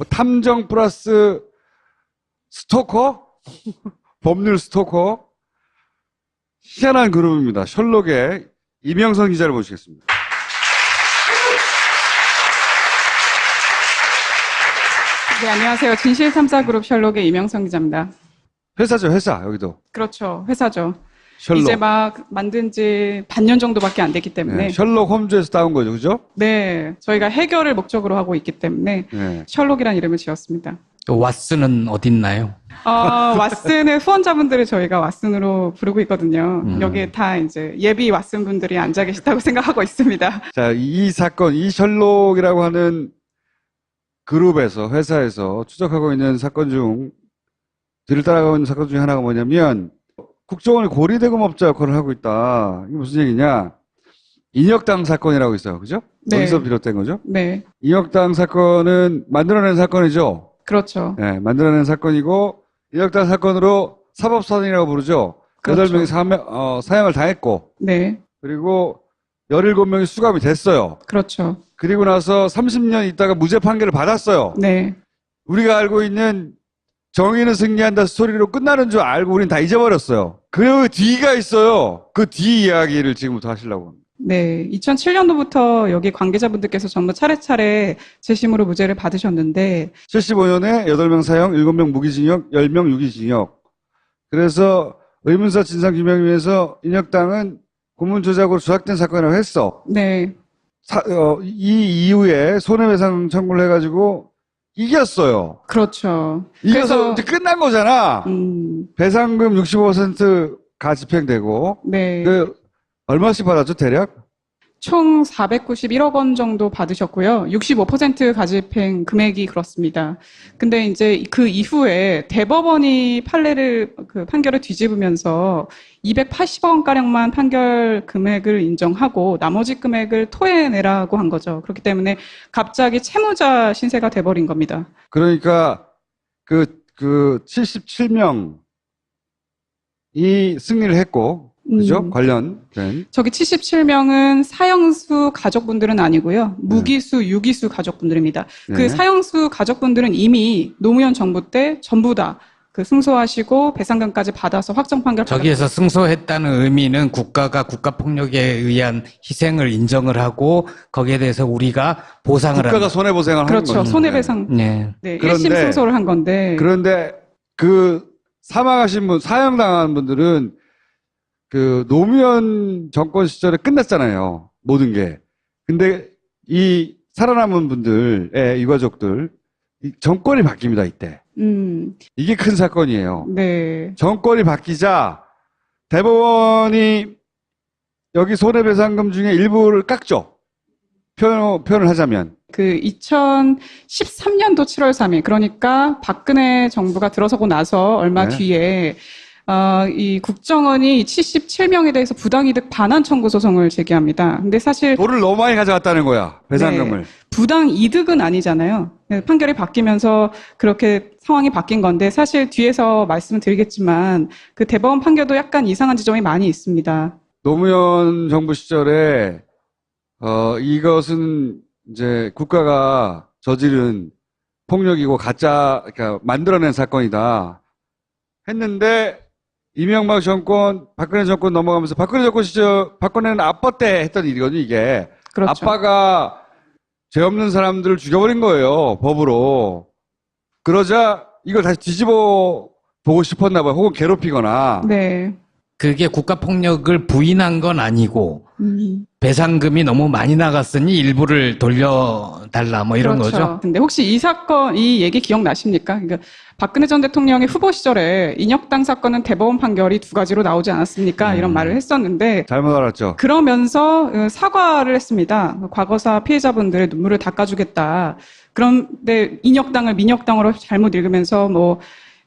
뭐 탐정 플러스 스토커? 법률 스토커? 희한한 그룹입니다. 셜록의 이명선 기자를 모시겠습니다. 네, 안녕하세요. 진실탐사그룹 셜록의 이명성 기자입니다. 회사죠, 회사, 여기도. 그렇죠. 회사죠. 셜록. 이제 막 만든 지 반년 정도밖에 안 됐기 때문에. 네, 셜록 홈즈에서 따온 거죠, 그죠? 네, 저희가 해결을 목적으로 하고 있기 때문에 네. 셜록이라는 이름을 지었습니다. 또 왓슨은 어딨나요? 어, 왓슨의 후원자분들을 저희가 왓슨으로 부르고 있거든요. 음. 여기에 다 이제 예비 왓슨 분들이 앉아 계시다고 생각하고 있습니다. 자, 이 사건, 이 셜록이라고 하는 그룹에서, 회사에서 추적하고 있는 사건 중, 뒤를 따라가고 있는 사건 중에 하나가 뭐냐면, 국정원이 고리대금업자 역할을 하고 있다. 이게 무슨 얘기냐? 인혁당 사건이라고 있어요. 그죠? 네. 어디서 비롯된 거죠? 네, 인혁당 사건은 만들어낸 사건이죠. 그렇죠. 네, 만들어낸 사건이고, 인혁당 사건으로 사법사단이라고 부르죠. 그렇죠. 여덟 명이 사명, 어, 사형을 당했고, 네, 그리고 17명이 수감이 됐어요. 그렇죠. 그리고 나서 30년 있다가 무죄 판결을 받았어요. 네, 우리가 알고 있는 정의는 승리한다 스토리로 끝나는 줄 알고 우린 다 잊어버렸어요. 그 뒤가 있어요. 그 뒤 이야기를 지금부터 하시려고 합니다. 네, 2007년도부터 여기 관계자분들께서 전부 차례차례 재심으로 무죄를 받으셨는데 75년에 8명 사형, 7명 무기징역, 10명 유기징역. 그래서 의문사 진상규명위에서 인혁당은 고문 조작으로 조작된 사건이라고 했어. 네, 사- 어, 이 이후에 손해배상 청구를 해가지고 이겼어요. 그렇죠. 이겨서 이제 끝난 거잖아. 음, 배상금 65%가 집행되고 네. 그 얼마씩 받았죠 대략? 총 491억 원 정도 받으셨고요. 65% 가집행 금액이 그렇습니다. 근데 이제 그 이후에 대법원이 판례를 그 판결을 뒤집으면서 280억 원 가량만 판결 금액을 인정하고 나머지 금액을 토해내라고 한 거죠. 그렇기 때문에 갑자기 채무자 신세가 돼버린 겁니다. 그러니까 그 그 77명이 승리를 했고 그죠? 음. 관련된 저기 77명은 사형수 가족분들은 아니고요. 무기수, 유기수 가족분들입니다. 네. 그 사형수 가족분들은 이미 노무현 정부 때 전부 다 그 승소하시고 배상금까지 받아서 확정 판결 저기에서 승소했다는 의미는 국가가 국가 폭력에 의한 희생을 인정을 하고 거기에 대해서 우리가 보상을 국가가 한다. 손해 보상을 하는 그렇죠. 거죠. 손해배상 네. 네, 그런데- 1심 승소를 한 건데 그런데 그 사망하신 분, 사형당한 분들은 그 노무현 정권 시절에 끝났잖아요. 모든 게. 근데 이 살아남은 분들의 유가족들, 이 정권이 바뀝니다, 이때. 음, 이게 큰 사건이에요. 네. 정권이 바뀌자 대법원이 여기 손해배상금 중에 일부를 깎죠. 표현, 표현을 하자면. 그 2013년도 7월 3일 그러니까 박근혜 정부가 들어서고 나서 얼마 네. 뒤에 어, 이 국정원이 77명에 대해서 부당이득 반환 청구 소송을 제기합니다. 근데 사실 돈을 너무 많이 가져갔다는 거야. 배상금을. 부당 이득은 아니잖아요. 네, 판결이 바뀌면서 그렇게 상황이 바뀐 건데 사실 뒤에서 말씀을 드리겠지만 그 대법원 판결도 약간 이상한 지점이 많이 있습니다. 노무현 정부 시절에 어 이것은 이제 국가가 저지른 폭력이고 가짜 그러니까 만들어낸 사건이다 했는데 이명박 정권 박근혜 정권 넘어가면서 박근혜 정권 시절 박근혜는 아빠 때 했던 일이거든요 이게 그렇죠. 아빠가 죄 없는 사람들을 죽여버린 거예요 법으로 그러자 이걸 다시 뒤집어 보고 싶었나 봐요 혹은 괴롭히거나 네. 그게 국가폭력을 부인한 건 아니고 음. 배상금이 너무 많이 나갔으니 일부를 돌려달라 뭐 이런 그렇죠. 거죠. 근데 혹시 이 사건, 이 얘기 기억나십니까? 그러니까 박근혜 전 대통령의 후보 시절에 인혁당 사건은 대법원 판결이 두 가지로 나오지 않았습니까? 이런 음. 말을 했었는데 잘못 알았죠 그러면서 어, 사과를 했습니다. 과거사 피해자분들의 눈물을 닦아주겠다. 그런데 인혁당을 민혁당으로 잘못 읽으면서 뭐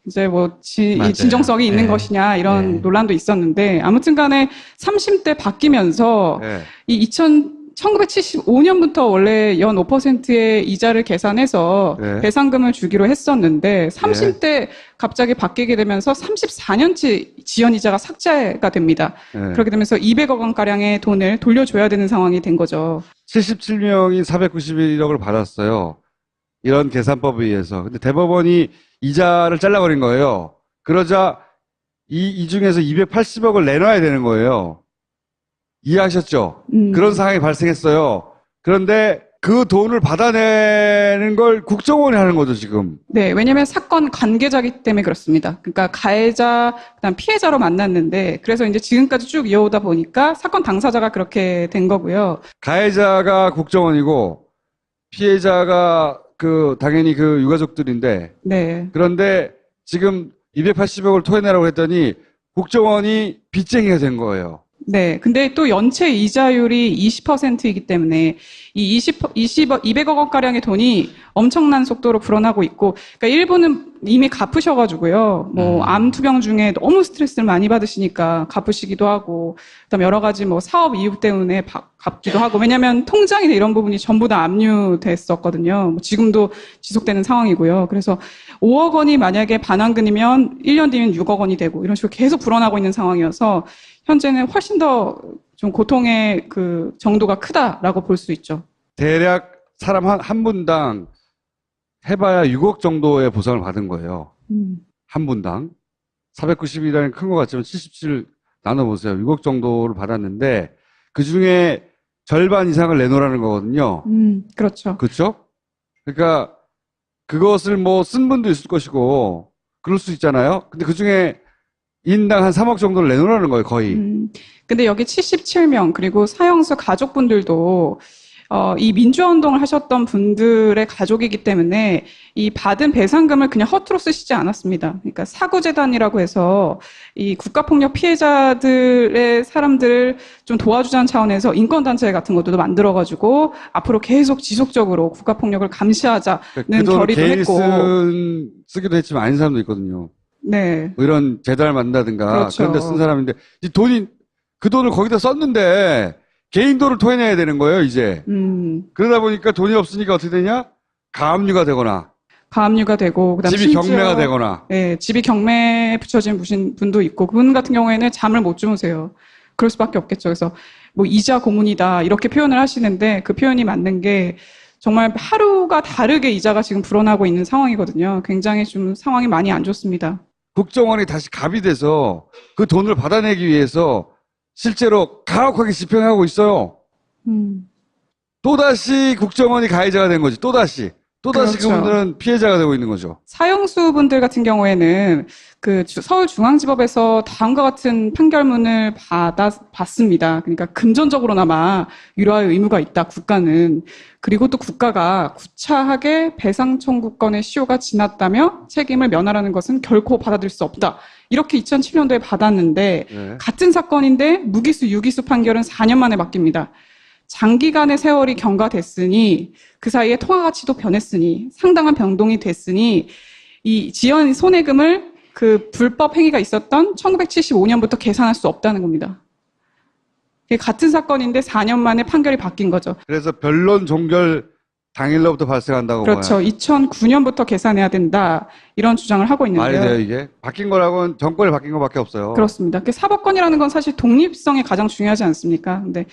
이제 뭐 지- 이 맞아요. 진정성이 있는 네. 것이냐 이런 네. 논란도 있었는데 아무튼간에 30대 바뀌면서 네. 이 2000, 1975년부터 원래 연 5%의 이자를 계산해서 네. 배상금을 주기로 했었는데 30대 갑자기 바뀌게 되면서 34년치 지연 이자가 삭제가 됩니다. 네. 그렇게 되면서 200억 원 가량의 돈을 돌려줘야 되는 상황이 된 거죠. 77명이 491억을 받았어요. 이런 계산법에 의해서. 근데 대법원이 이자를 잘라버린 거예요. 그러자 이, 이 중에서 280억을 내놔야 되는 거예요. 이해하셨죠? 음, 그런 상황이 발생했어요. 그런데 그 돈을 받아내는 걸 국정원이 하는 거죠, 지금. 네, 왜냐면 사건 관계자기 때문에 그렇습니다. 그러니까 가해자, 그다음 피해자로 만났는데, 그래서 이제 지금까지 쭉 이어오다 보니까 사건 당사자가 그렇게 된 거고요. 가해자가 국정원이고 피해자가 그 당연히 그 유가족들인데 네, 그런데 지금 280억을 토해내라고 했더니 국정원이 빚쟁이가 된 거예요. 네. 근데 또 연체 이자율이 20%이기 때문에 이 20, 20, 200억 원가량의 돈이 엄청난 속도로 불어나고 있고, 그러니까 일부는 이미 갚으셔가지고요. 뭐, 음. 암 투병 중에 너무 스트레스를 많이 받으시니까 갚으시기도 하고, 그 다음 여러 가지 뭐 사업 이유 때문에 바- 갚기도 하고, 왜냐면 통장이나 이런 부분이 전부 다 압류됐었거든요. 뭐 지금도 지속되는 상황이고요. 그래서 5억 원이 만약에 반환금이면 1년 뒤면 6억 원이 되고, 이런 식으로 계속 불어나고 있는 상황이어서, 현재는 훨씬 더 좀 고통의 그 정도가 크다라고 볼 수 있죠. 대략 사람 한, 한 분당 해봐야 6억 정도의 보상을 받은 거예요. 음, 한 분당. 490이라는 큰 것 같지만 77 나눠보세요. 6억 정도를 받았는데 그 중에 절반 이상을 내놓으라는 거거든요. 음, 그렇죠. 그렇죠? 그러니까 그것을 뭐 쓴 분도 있을 것이고 그럴 수 있잖아요. 근데 그 중에 인당 한 3억 정도를 내놓으라는 거예요, 거의. 음, 근데 여기 77명 그리고 사형수 가족분들도 어, 이 민주화운동을 하셨던 분들의 가족이기 때문에 이 받은 배상금을 그냥 허투루 쓰시지 않았습니다. 그러니까 사구재단이라고 해서 이 국가폭력 피해자들의 사람들을 좀 도와주자는 차원에서 인권단체 같은 것도 만들어가지고 앞으로 계속 지속적으로 국가폭력을 감시하자. 그러니까 그 결의도 했고. 쓴, 쓰기도 했지만 아닌 사람도 있거든요. 네. 뭐 이런 재단을 만든다든가 그렇죠. 그런 데 쓴 사람인데 이 돈이 그 돈을 거기다 썼는데 개인 돈을 토해내야 되는 거예요, 이제. 음, 그러다 보니까 돈이 없으니까 어떻게 되냐? 가압류가 되거나 가압류가 되고, 그다음 집이 경매가 되거나 예, 집이 경매에 붙여진 분도 있고 그분 같은 경우에는 잠을 못 주무세요. 그럴 수밖에 없겠죠. 그래서 뭐 이자 고문이다 이렇게 표현을 하시는데 그 표현이 맞는 게 정말 하루가 다르게 이자가 지금 불어나고 있는 상황이거든요. 굉장히 좀 상황이 많이 안 좋습니다. 국정원이 다시 갑이 돼서 그 돈을 받아내기 위해서 실제로 가혹하게 집행하고 있어요. 음, 또다시 국정원이 가해자가 된 거지. 또다시. 또다시 그렇죠. 그분들은 피해자가 되고 있는 거죠. 사형수 분들 같은 경우에는 그 주- 서울중앙지법에서 다음과 같은 판결문을 받아 받습니다. 그러니까 금전적으로나마 유료할 의무가 있다. 국가는 그리고 또 국가가 구차하게 배상 청구권의 시효가 지났다며 책임을 면하라는 것은 결코 받아들일 수 없다. 이렇게 2007년도에 받았는데 네. 같은 사건인데 무기수 유기수 판결은 4년 만에 바뀝니다. 장기간의 세월이 경과됐으니 그 사이에 통화 가치도 변했으니 상당한 변동이 됐으니 이 지연 손해금을 그 불법 행위가 있었던 1975년부터 계산할 수 없다는 겁니다. 같은 사건인데 4년 만에 판결이 바뀐 거죠. 그래서 변론 종결 당일로부터 발생한다고 그렇죠. 봐요. 2009년부터 계산해야 된다. 이런 주장을 하고 말이 돼요, 있는데요. 이게? 바뀐 거라고는 정권이 바뀐 것밖에 없어요. 그렇습니다. 그 사법권이라는 건 사실 독립성이 가장 중요하지 않습니까? 근데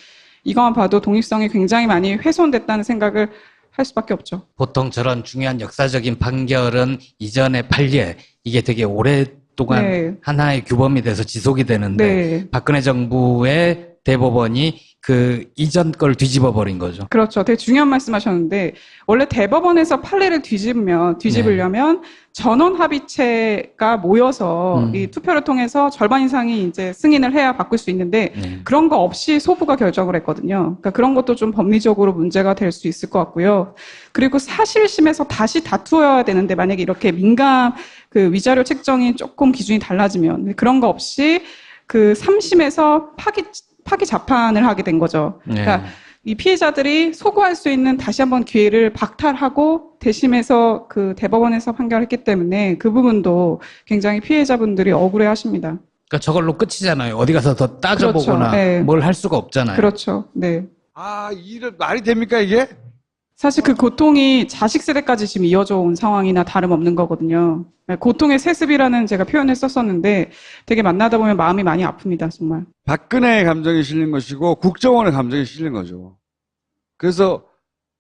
이것만 봐도 독립성이 굉장히 많이 훼손됐다는 생각을 할 수밖에 없죠. 보통 저런 중요한 역사적인 판결은 이전의 판례 이게 되게 오랫동안 네. 하나의 규범이 돼서 지속이 되는데 네. 박근혜 정부의 대법원이 그 이전 걸 뒤집어 버린 거죠. 그렇죠. 되게 중요한 말씀 하셨는데, 원래 대법원에서 판례를 뒤집으면, 뒤집으려면 전원 합의체가 모여서 음. 이 투표를 통해서 절반 이상이 이제 승인을 해야 바꿀 수 있는데, 네. 그런 거 없이 소부가 결정을 했거든요. 그러니까 그런 것도 좀 법리적으로 문제가 될 수 있을 것 같고요. 그리고 사실심에서 다시 다투어야 되는데, 만약에 이렇게 민감 그 위자료 책정이 조금 기준이 달라지면, 그런 거 없이 그 3심에서 파기, 파기 재판을 하게 된 거죠. 네. 그러니까 이 피해자들이 소구할 수 있는 다시 한번 기회를 박탈하고 대심에서 그 대법원에서 판결했기 때문에 그 부분도 굉장히 피해자분들이 억울해 하십니다. 그러니까 저걸로 끝이잖아요. 어디 가서 더 따져보거나 그렇죠. 네. 뭘할 수가 없잖아요. 그렇죠. 네. 아, 이런 말이 됩니까, 이게? 사실 그 고통이 자식 세대까지 지금 이어져 온 상황이나 다름없는 거거든요. 네, 고통의 세습이라는 제가 표현을 썼었는데 되게 만나다 보면 마음이 많이 아픕니다, 정말. 박근혜의 감정이 실린 것이고 국정원의 감정이 실린 거죠. 그래서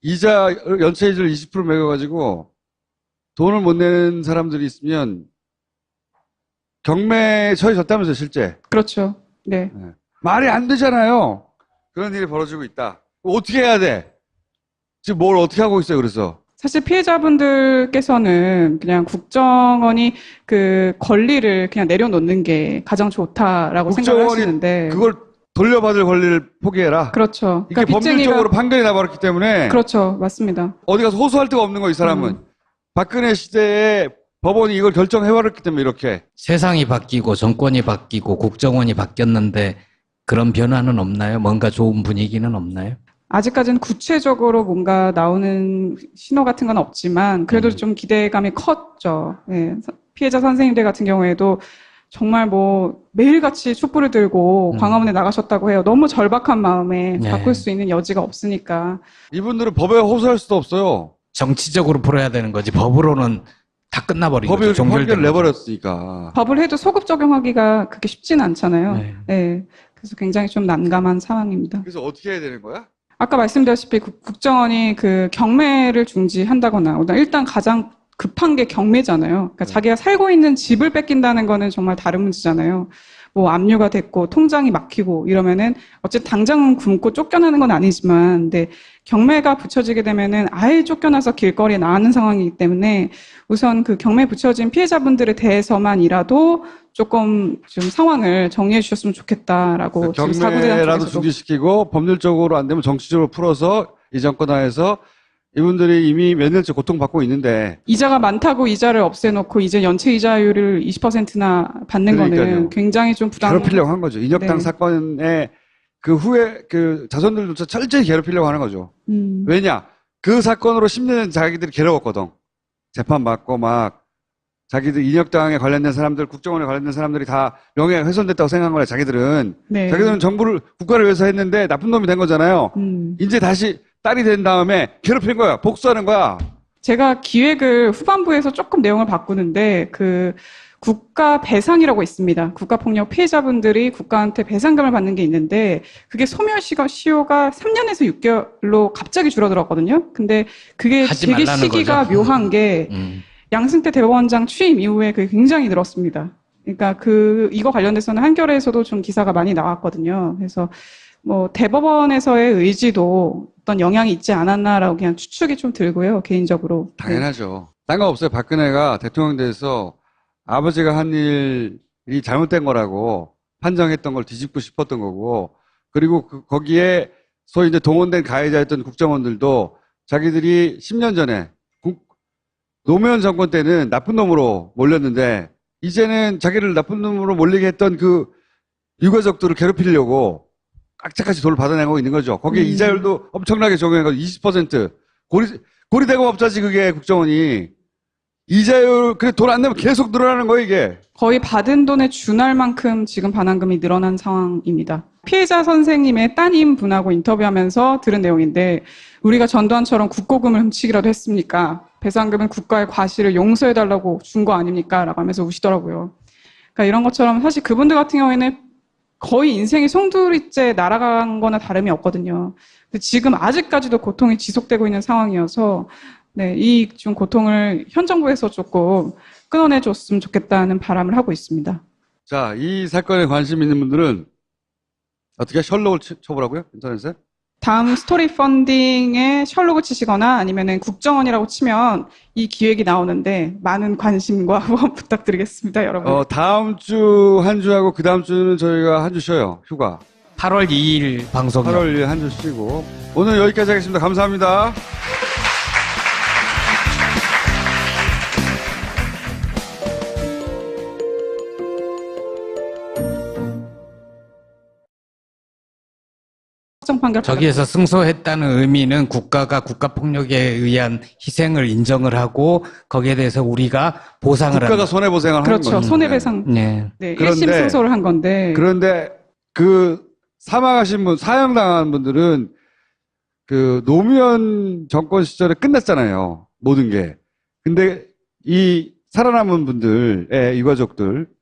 이자 연체 이자를 20% 매겨가지고 돈을 못 내는 사람들이 있으면 경매 처해졌다면서요, 실제. 그렇죠. 네. 말이 안 되잖아요. 그런 일이 벌어지고 있다. 어떻게 해야 돼? 지금 뭘 어떻게 하고 있어요, 그래서? 사실 피해자분들께서는 그냥 국정원이 그 권리를 그냥 내려놓는 게 가장 좋다라고 생각을 국정원이 하시는데 그걸 돌려받을 권리를 포기해라. 그렇죠. 이게 그러니까 법률적으로 빚쟁이가 판결이 나버렸기 때문에 그렇죠. 맞습니다. 어디 가서 호소할 데가 없는 거, 이 사람은. 음. 박근혜 시대에 법원이 이걸 결정해버렸기 때문에 이렇게. 세상이 바뀌고 정권이 바뀌고 국정원이 바뀌었는데 그런 변화는 없나요? 뭔가 좋은 분위기는 없나요? 아직까지는 구체적으로 뭔가 나오는 신호 같은 건 없지만 그래도 음. 좀 기대감이 컸죠. 예. 서- 피해자 선생님들 같은 경우에도 정말 뭐 매일같이 촛불을 들고 음. 광화문에 나가셨다고 해요. 너무 절박한 마음에 네. 바꿀 수 있는 여지가 없으니까. 이분들은 법에 호소할 수도 없어요. 정치적으로 풀어야 되는 거지 법으로는 다 끝나버린 법이 거죠. 거죠. 내버렸으니까. 법을 해도 소급 적용하기가 그렇게 쉽진 않잖아요. 네. 예. 그래서 굉장히 좀 난감한 상황입니다. 그래서 어떻게 해야 되는 거야? 아까 말씀드렸다시피 국- 국정원이 그 경매를 중지한다거나 일단 가장 급한 게 경매잖아요. 그러니까 네. 자기가 살고 있는 집을 뺏긴다는 거는 정말 다른 문제잖아요. 뭐 압류가 됐고 통장이 막히고 이러면은 어쨌든 당장은 굶고 쫓겨나는 건 아니지만 근데 경매가 붙여지게 되면은 아예 쫓겨나서 길거리에 나가는 상황이기 때문에 우선 그 경매 붙여진 피해자분들에 대해서만이라도 조금 좀 상황을 정리해 주셨으면 좋겠다라고 지금 네, 경매라도 쪽에서도 중지시키고 법률적으로 안 되면 정치적으로 풀어서 이 정권 하에서 이분들이 이미 몇 년째 고통받고 있는데 이자가 많다고 이자를 없애놓고 이제 연체 이자율을 20%나 받는 그러니까요. 거는 굉장히 좀 부담. 괴롭히려고 한 거죠. 인혁당 네. 사건의 그 후에 그 자손들조차 철저히 괴롭히려고 하는 거죠. 음, 왜냐? 그 사건으로 10년 자기들이 괴로웠거든. 재판 받고 막 자기들 인혁당에 관련된 사람들, 국정원에 관련된 사람들이 다 명예가 훼손됐다고 생각한 거야, 자기들은. 네. 자기들은 정부를, 국가를 위해서 했는데 나쁜 놈이 된 거잖아요. 음. 이제 다시 딸이 된 다음에 괴롭힌 거야. 복수하는 거야. 제가 기획을 후반부에서 조금 내용을 바꾸는데 그 국가 배상이라고 있습니다. 국가폭력 피해자분들이 국가한테 배상금을 받는 게 있는데 그게 소멸시효가 시효가 3년에서 6개월로 갑자기 줄어들었거든요. 근데 그게 되게 시기가 거죠. 묘한 게 음. 양승태 대법원장 취임 이후에 그게 굉장히 늘었습니다. 그러니까 그 이거 관련돼서는 한겨레에서도 좀 기사가 많이 나왔거든요. 그래서 뭐 대법원에서의 의지도 어떤 영향이 있지 않았나라고 그냥 추측이 좀 들고요. 개인적으로. 네. 당연하죠. 딴거 없어요. 박근혜가 대통령 돼서 아버지가 한 일이 잘못된 거라고 판정했던 걸 뒤집고 싶었던 거고, 그리고 그- 거기에 소위 이제 동원된 가해자였던 국정원들도 자기들이 10년 전에 국- 노무현 정권 때는 나쁜 놈으로 몰렸는데, 이제는 자기를 나쁜 놈으로 몰리게 했던 그 유가족들을 괴롭히려고 깍짝같이 돈을 받아내고 있는 거죠. 거기에 음. 이자율도 엄청나게 적용해가지고 20% 고리, 고리 대금업자지 그게 국정원이 이자율 그래 돈 안 내면 계속 늘어나는 거예요 이게 거의 받은 돈에 준할 만큼 지금 반환금이 늘어난 상황입니다. 피해자 선생님의 따님 분하고 인터뷰하면서 들은 내용인데 우리가 전두환처럼 국고금을 훔치기라도 했습니까? 배상금은 국가의 과실을 용서해달라고 준 거 아닙니까? 라고 하면서 우시더라고요. 그러니까 이런 것처럼 사실 그분들 같은 경우에는 거의 인생이 송두리째 날아간 거나 다름이 없거든요. 지금 아직까지도 고통이 지속되고 있는 상황이어서 네, 이 좀 고통을 현 정부에서 조금 끊어내줬으면 좋겠다는 바람을 하고 있습니다. 자 이 사건에 관심 있는 분들은 어떻게 셜록을 치- 쳐보라고요 인터넷에 다음 스토리 펀딩에 셜록을 치시거나 아니면은 국정원이라고 치면 이 기획이 나오는데 많은 관심과 후원 부탁드리겠습니다, 여러분. 어 다음 주 한 주하고 그 다음 주는 저희가 한 주 쉬어요 휴가. 8월 2일 방송 8월 1일 한 주 쉬고. 오늘 여기까지 하겠습니다. 감사합니다 확정 판결 저기에서 승소했다는 의미는 국가가 국가 폭력에 의한 희생을 인정을 하고 거기에 대해서 우리가 보상을 국가가 한다. 손해 보상을 하는 그렇죠. 거죠 손해배상. 네. 네, 그런데- 1심 승소를 한 건데. 그런데 그 사망하신 분, 사형당한 분들은 그 노무현 정권 시절에 끝났잖아요. 모든 게. 근데 이 살아남은 분들의 유가족들, 이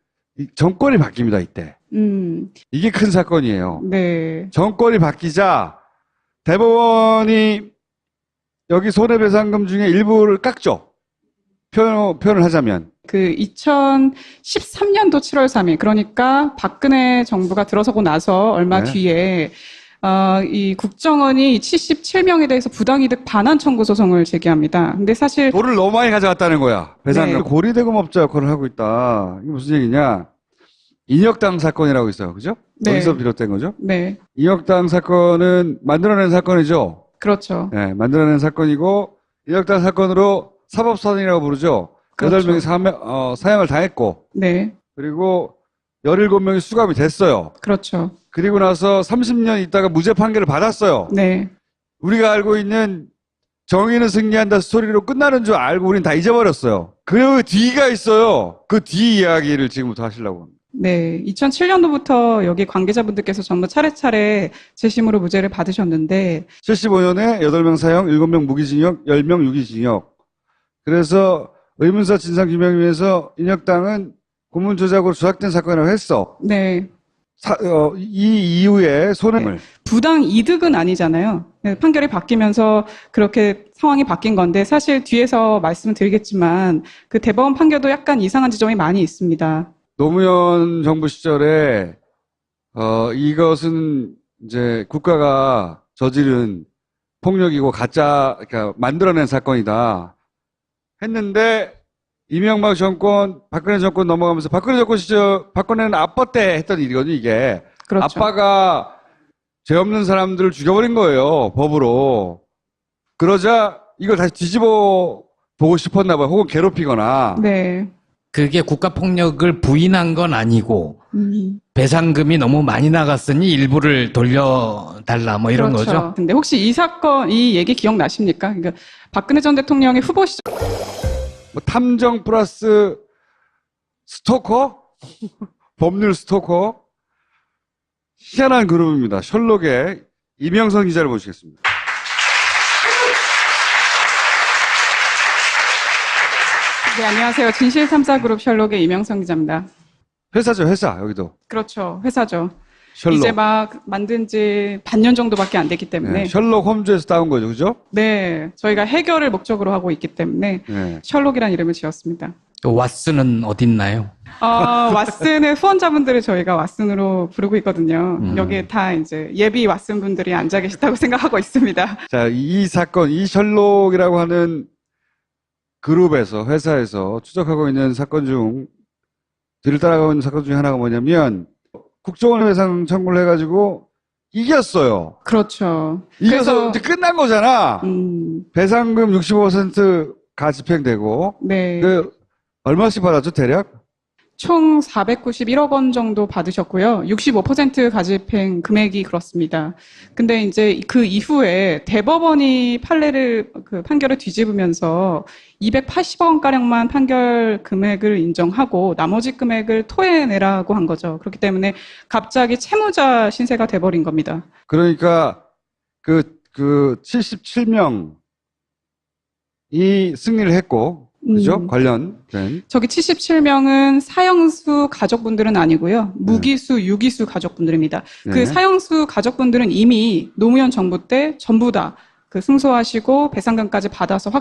정권이 바뀝니다, 이때. 음, 이게 큰 사건이에요. 네. 정권이 바뀌자 대법원이 여기 손해배상금 중에 일부를 깎죠. 표현, 표현을 하자면. 그 2013년도 7월 3일, 그러니까 박근혜 정부가 들어서고 나서 얼마 네. 뒤에 어, 이 국정원이 77명에 대해서 부당이득 반환 청구 소송을 제기합니다. 근데 사실 돈을 너무 많이 가져갔다는 거야. 배상금. 네. 고리대금업자 역할을 하고 있다. 이게 무슨 얘기냐. 인혁당 사건이라고 있어요. 그죠? 네. 어디서 비롯된 거죠? 네, 인혁당 사건은 만들어낸 사건이죠. 그렇죠. 네, 만들어낸 사건이고, 인혁당 사건으로 사법사건이라고 부르죠. 그렇죠. 여덟 명이 사형, 어, 사형을 당했고, 네, 그리고 17명이 수감이 됐어요. 그렇죠. 그리고 나서 30년 있다가 무죄 판결을 받았어요. 네, 우리가 알고 있는 정의는 승리한다 스토리로 끝나는 줄 알고 우린 다 잊어버렸어요. 그 뒤가 있어요. 그 뒤 이야기를 지금부터 하시려고 합니다. 네. 2007년도부터 여기 관계자분들께서 전부 차례차례 재심으로 무죄를 받으셨는데 75년에 8명 사형, 7명 무기징역, 10명 유기징역. 그래서 의문사 진상규명위에서 인혁당은 고문조작으로 조작된 사건이라고 했어. 네, 사- 어, 이 이후에 손해를 부당 이득은 아니잖아요. 네, 판결이 바뀌면서 그렇게 상황이 바뀐 건데 사실 뒤에서 말씀을 드리겠지만 그 대법원 판결도 약간 이상한 지점이 많이 있습니다. 노무현 정부 시절에 어 이것은 이제 국가가 저지른 폭력이고 가짜 그러니까 만들어낸 사건이다 했는데 이명박 정권, 박근혜 정권 넘어가면서 박근혜 정권 시절 박근혜는 아빠 때 했던 일이거든요 이게 그렇죠. 아빠가 죄 없는 사람들을 죽여버린 거예요 법으로 그러자 이걸 다시 뒤집어 보고 싶었나 봐요 혹은 괴롭히거나 네. 그게 국가폭력을 부인한 건 아니고 음, 배상금이 너무 많이 나갔으니 일부를 돌려달라 뭐 이런 그렇죠. 거죠. 근데 혹시 이 사건, 이 얘기 기억나십니까? 그러니까 박근혜 전 대통령의 후보 시절 뭐 탐정 플러스 스토커? 법률 스토커? 희한한 그룹입니다. 셜록의 이명선 기자를 모시겠습니다. 네, 안녕하세요. 진실 탐사 그룹 셜록의 이명성 기자입니다. 회사죠, 회사, 여기도. 그렇죠. 회사죠. 셜록. 이제 막 만든 지 반년 정도밖에 안 됐기 때문에 네, 셜록 홈즈에서 따온 거죠, 그죠? 네, 저희가 해결을 목적으로 하고 있기 때문에 네. 셜록이라는 이름을 지었습니다. 그 왓슨은 어딨나요? 어, 왓슨의 후원자분들을 저희가 왓슨으로 부르고 있거든요. 음. 여기에 다 이제 예비 왓슨 분들이 앉아 계시다고 생각하고 있습니다. 자, 이 사건, 이 셜록이라고 하는 그룹에서, 회사에서 추적하고 있는 사건 중, 뒤를 따라가고 있는 사건 중에 하나가 뭐냐면, 국정원 회상 청구를 해가지고 이겼어요. 그렇죠. 이겨서 이제 끝난 거잖아. 음, 배상금 65%가 집행되고 네. 그 얼마씩 받았죠 대략? 총 491억 원 정도 받으셨고요. 65% 가집행 금액이 그렇습니다. 근데 이제 그 이후에 대법원이 판례를 그 판결을 뒤집으면서 280억 원 가량만 판결 금액을 인정하고 나머지 금액을 토해내라고 한 거죠. 그렇기 때문에 갑자기 채무자 신세가 돼버린 겁니다. 그러니까 그 그 77명이 승리를 했고 그죠? 음. 관련된 저기 77명은 사형수 가족분들은 아니고요. 무기수, 유기수 가족분들입니다. 네. 그 사형수 가족분들은 이미 노무현 정부 때 전부 다 그 승소하시고 배상금까지 받아서 확